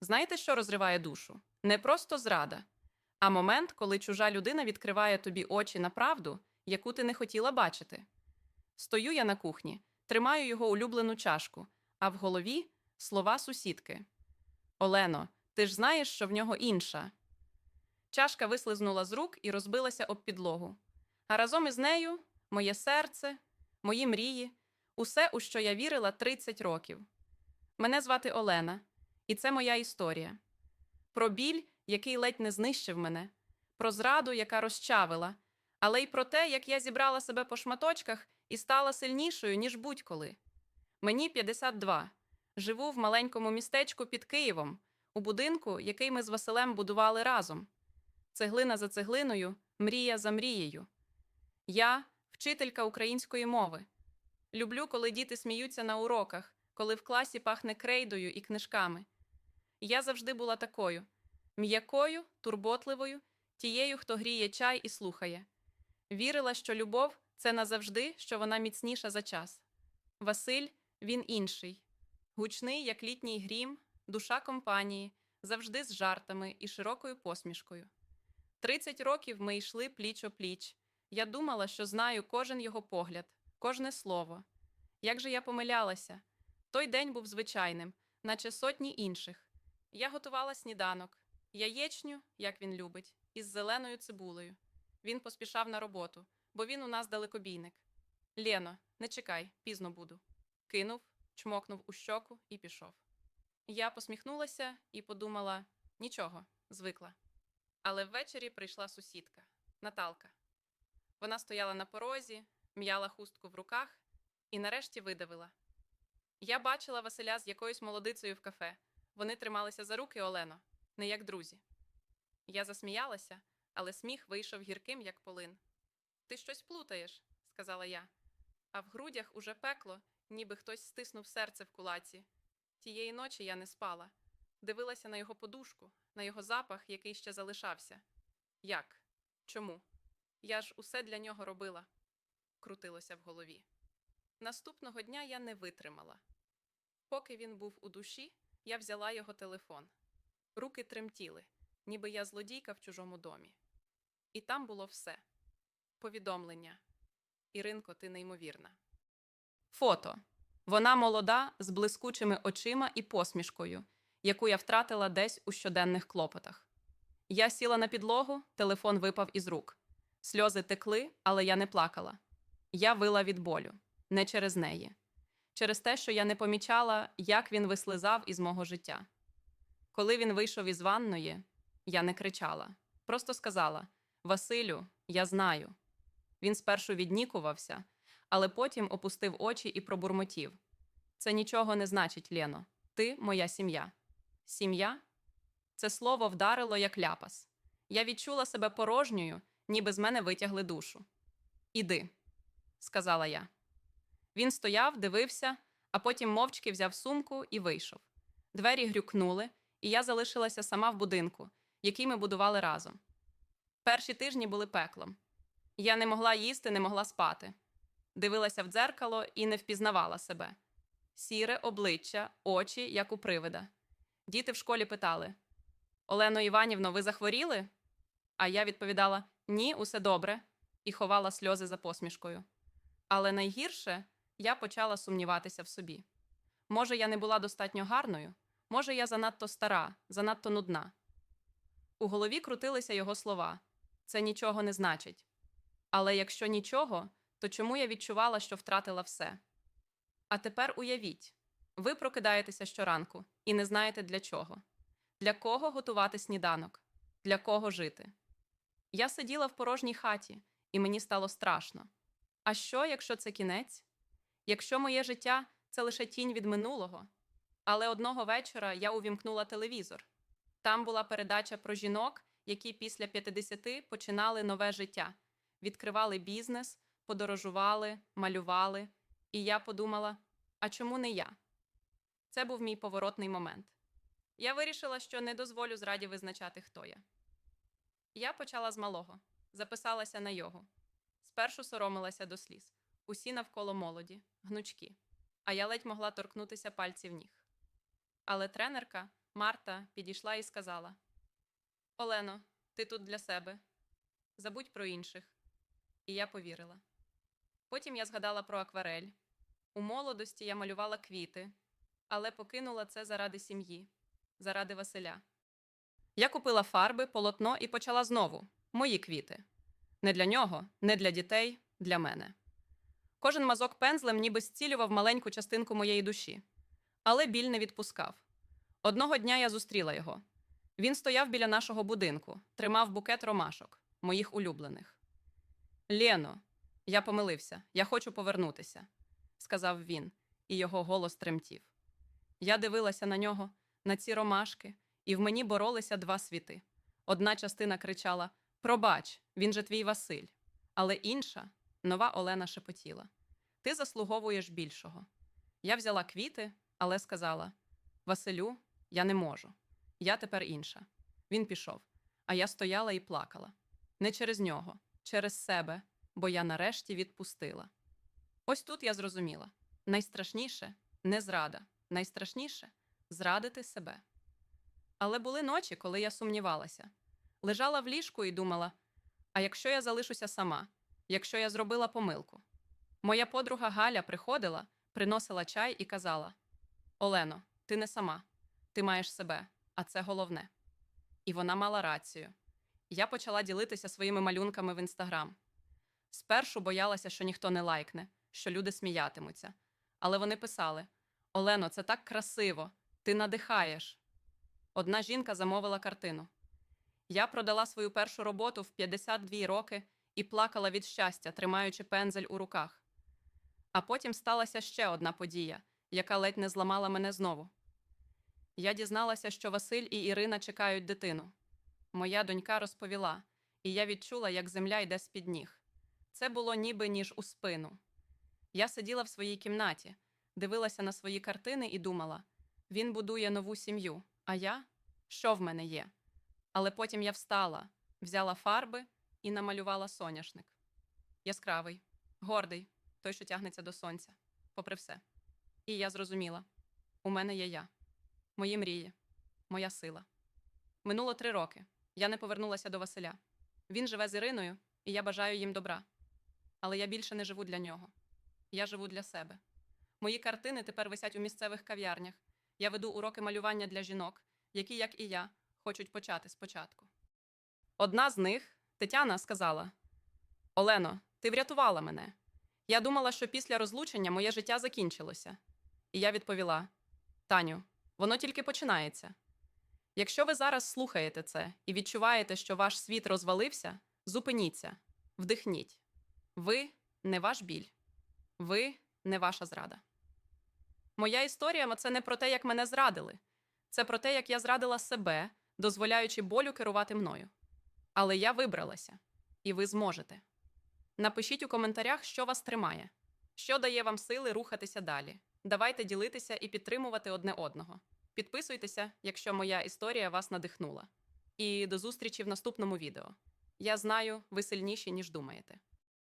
Знаєте, що розриває душу? Не просто зрада, а момент, коли чужа людина відкриває тобі очі на правду, яку ти не хотіла бачити. Стою я на кухні, тримаю його улюблену чашку, а в голові слова сусідки. Олено, ти ж знаєш, що в нього інша. Чашка вислизнула з рук і розбилася об підлогу. А разом із нею моє серце, мої мрії, усе, у що я вірила 30 років. Мене звати Олена, і це моя історія. Про біль, який ледь не знищив мене, про зраду, яка розчавила, але й про те, як я зібрала себе по шматочках і стала сильнішою, ніж будь-коли. Мені 52. Живу в маленькому містечку під Києвом, у будинку, який ми з Василем будували разом. Цеглина за цеглиною, мрія за мрією. Я вчителька української мови. Люблю, коли діти сміються на уроках, коли в класі пахне крейдою і книжками. Я завжди була такою м'якою, турботливою, тією, хто гріє чай і слухає. Вірила, що любов це назавжди, що вона міцніша за час. Василь він інший, гучний, як літній грім, душа компанії, завжди з жартами і широкою посмішкою. Тридцять років ми йшли пліч о пліч. Я думала, що знаю кожен його погляд, кожне слово. Як же я помилялася? Той день був звичайним, наче сотні інших. Я готувала сніданок, яєчню, як він любить, із зеленою цибулею. Він поспішав на роботу, бо він у нас далекобійник. Лєно, не чекай, пізно буду. Кинув, чмокнув у щоку і пішов. Я посміхнулася і подумала нічого, звикла. Але ввечері прийшла сусідка Наталка. Вона стояла на порозі, м'яла хустку в руках і нарешті видавила. Я бачила Василя з якоюсь молодицею в кафе. Вони трималися за руки Олено, не як друзі. Я засміялася, але сміх вийшов гірким, як полин. Ти щось плутаєш, сказала я. А в грудях уже пекло, ніби хтось стиснув серце в кулаці. Тієї ночі я не спала. Дивилася на його подушку, на його запах, який ще залишався. Як? Чому? Я ж усе для нього робила, крутилося в голові. Наступного дня я не витримала. Поки він був у душі, я взяла його телефон. Руки тремтіли, ніби я злодійка в чужому домі. І там було все повідомлення. Іринко, ти неймовірна. Фото. Вона молода, з блискучими очима і посмішкою, яку я втратила десь у щоденних клопотах. Я сіла на підлогу, телефон випав із рук. Сльози текли, але я не плакала. Я вила від болю, не через неї, через те, що я не помічала, як він вислизав із мого життя. Коли він вийшов із ванної, я не кричала, просто сказала: Василю, я знаю. Він спершу віднікувався, але потім опустив очі і пробурмотів. Це нічого не значить, Лєно. Ти моя сім'я. Сім'я? Це слово вдарило як ляпас. Я відчула себе порожньою, ніби з мене витягли душу. Іди, сказала я. Він стояв, дивився, а потім мовчки взяв сумку і вийшов. Двері грюкнули, і я залишилася сама в будинку, який ми будували разом. Перші тижні були пеклом. Я не могла їсти, не могла спати. Дивилася в дзеркало і не впізнавала себе. Сіре обличчя, очі, як у привида. Діти в школі питали: Олено Іванівно, ви захворіли? А я відповідала: Ні, усе добре, і ховала сльози за посмішкою. Але найгірше я почала сумніватися в собі. Може, я не була достатньо гарною, може, я занадто стара, занадто нудна. У голові крутилися його слова це нічого не значить. Але якщо нічого, то чому я відчувала, що втратила все? А тепер уявіть ви прокидаєтеся щоранку і не знаєте для чого. Для кого готувати сніданок, для кого жити. Я сиділа в порожній хаті, і мені стало страшно. А що, якщо це кінець? Якщо моє життя це лише тінь від минулого? Але одного вечора я увімкнула телевізор. Там була передача про жінок, які після 50 починали нове життя, відкривали бізнес, подорожували, малювали. І я подумала: а чому не я? Це був мій поворотний момент. Я вирішила, що не дозволю зраді визначати, хто я. Я почала з малого, записалася на йогу. Спершу соромилася до сліз. Усі навколо молоді, гнучкі, а я ледь могла торкнутися пальців ніг. Але тренерка, Марта підійшла і сказала: Олено, ти тут для себе. Забудь про інших. І я повірила. Потім я згадала про акварель. У молодості я малювала квіти, але покинула це заради сім'ї, заради Василя. Я купила фарби, полотно і почала знову мої квіти. Не для нього, не для дітей, для мене. Кожен мазок пензлем ніби зцілював маленьку частинку моєї душі, але біль не відпускав. Одного дня я зустріла його. Він стояв біля нашого будинку, тримав букет ромашок, моїх улюблених. Лєно, я помилився, я хочу повернутися, сказав він, і його голос тремтів. Я дивилася на нього, на ці ромашки, і в мені боролися два світи. Одна частина кричала: Пробач, він же твій Василь. Але інша, нова Олена шепотіла: Ти заслуговуєш більшого. Я взяла квіти, але сказала: Василю, я не можу. Я тепер інша. Він пішов, а я стояла і плакала. Не через нього, через себе, бо я нарешті відпустила. Ось тут я зрозуміла: найстрашніше не зрада, найстрашніше зрадити себе. Але були ночі, коли я сумнівалася. Лежала в ліжку і думала: а якщо я залишуся сама, якщо я зробила помилку? Моя подруга Галя приходила, приносила чай і казала: Олено, ти не сама, ти маєш себе, а це головне. І вона мала рацію. Я почала ділитися своїми малюнками в інстаграм. Спершу боялася, що ніхто не лайкне, що люди сміятимуться. Але вони писали: Олено, це так красиво, ти надихаєш. Одна жінка замовила картину. Я продала свою першу роботу в 52 роки і плакала від щастя, тримаючи пензель у руках. А потім сталася ще одна подія, яка ледь не зламала мене знову. Я дізналася, що Василь і Ірина чекають дитину. Моя донька розповіла, і я відчула, як земля йде з-під ніг. Це було ніби ніж у спину. Я сиділа в своїй кімнаті, дивилася на свої картини і думала: він будує нову сім'ю, а я що в мене є? Але потім я встала, взяла фарби і намалювала соняшник. Яскравий, гордий, той, що тягнеться до сонця, попри все. І я зрозуміла: у мене є я, мої мрії, моя сила. Минуло три роки. Я не повернулася до Василя. Він живе з Іриною, і я бажаю їм добра. Але я більше не живу для нього. Я живу для себе. Мої картини тепер висять у місцевих кав'ярнях. Я веду уроки малювання для жінок, які, як і я, хочуть почати спочатку. Одна з них, Тетяна, сказала: Олено, ти врятувала мене. Я думала, що після розлучення моє життя закінчилося. І я відповіла: Таню, воно тільки починається. Якщо ви зараз слухаєте це і відчуваєте, що ваш світ розвалився, зупиніться, вдихніть. Ви не ваш біль, ви не ваша зрада. Моя історія це не про те, як мене зрадили, це про те, як я зрадила себе, дозволяючи болю керувати мною. Але я вибралася, і ви зможете. Напишіть у коментарях, що вас тримає, що дає вам сили рухатися далі. Давайте ділитися і підтримувати одне одного. Підписуйтеся, якщо моя історія вас надихнула. І до зустрічі в наступному відео. Я знаю, ви сильніші, ніж думаєте.